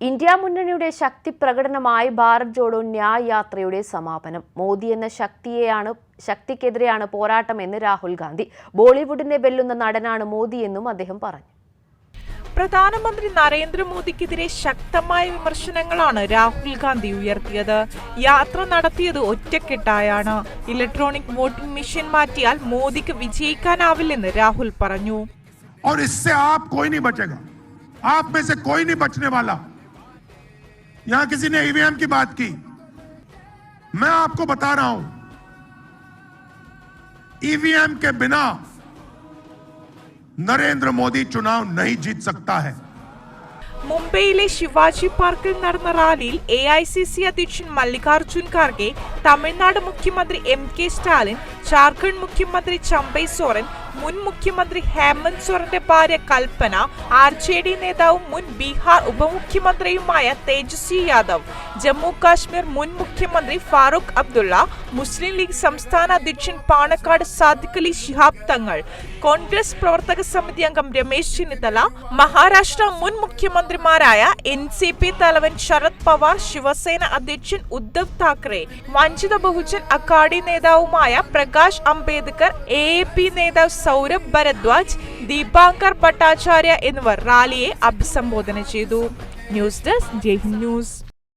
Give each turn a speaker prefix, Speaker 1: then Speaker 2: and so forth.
Speaker 1: India മുന്നണിയുടെ ശക്തി പ്രകടനമായി ഭാരത് ജോഡോ ന്യായ് യാത്രയുടെ സമാപനം മോദി എന്ന ശക്തിയെയാണ് ശക്തിക്കെതിരെയാണ് പോരാട്ടമെന്ന് രാഹുൽ ഗാന്ധി ബോളിവുഡിനെ വെല്ലുന്ന നടനാണ് മോദി എന്നും അദ്ദേഹം പറഞ്ഞു
Speaker 2: പ്രധാനമന്ത്രി നരേന്ദ്രമോദിക്കെതിരെ ശക്തമായ വിമർശനങ്ങളാണ് രാഹുൽ ഗാന്ധി ഉയർത്തിയത് യാത്ര നടത്തിയത് ഒറ്റക്കെട്ടായാണ് ഇലക്ട്രോണിക് വോട്ടിംഗ് മെഷീൻ മാറ്റിയാൽ മോദിക്ക് വിജയിക്കാനാവില്ലെന്ന് രാഹുൽ പറഞ്ഞു
Speaker 3: और इससे आप कोई नहीं बचेगा आप में से कोई नहीं बचने वाला यहां किसी ने ईवीएम की बात की मैं आपको बता रहा हूं ईवीएम के बिना नरेंद्र मोदी चुनाव नहीं जीत सकता है
Speaker 2: മുംബൈയിലെ ശിവാജി പാർക്കിൽ നടന്ന റാലിയിൽ എ ഐ സി സി അധ്യക്ഷൻ മല്ലികാർജുൻ ഖാർഗെ തമിഴ്നാട് മുഖ്യമന്ത്രി എം കെ സ്റ്റാലിൻ ജാർഖണ്ഡ് മുഖ്യമന്ത്രി ചമ്പൈ സോറൻ മുൻ മുഖ്യമന്ത്രി ഹേമന്ത് സോറന്റെ ഭാര്യ കൽപ്പന ആർ ജെ ഡി നേതാവും മുൻ ബീഹാർ ഉപമുഖ്യമന്ത്രിയുമായ തേജസ്വി യാദവ് ജമ്മു കാശ്മീർ മുൻ മുഖ്യമന്ത്രി ഫാറൂഖ് അബ്ദുള്ള മുസ്ലിം ലീഗ് സംസ്ഥാന അധ്യക്ഷൻ പാണക്കാട് സാദിഖ് അലി ശിഹാബ് തങ്ങൾ കോൺഗ്രസ് പ്രവർത്തക സമിതി അംഗം രമേശ് ചെന്നിത്തല മഹാരാഷ്ട്ര മുൻ മുഖ്യമന്ത്രിമാരായ എൻ സി പി തലവൻ ശരത് പവാർ ശിവസേന അധ്യക്ഷൻ ഉദ്ധവ് താക്കറെ വഞ്ചിത ബഹുജൻ അക്കാഡി നേതാവുമായ Prakash Ambedkar A A P നേതാവ് സൗരഭ് ഭരദ്വാജ് ദീപാങ്കർ ഭട്ടാചാര്യ എന്നിവർ റാലിയെ അഭിസംബോധന ചെയ്തു. News desk Jai news.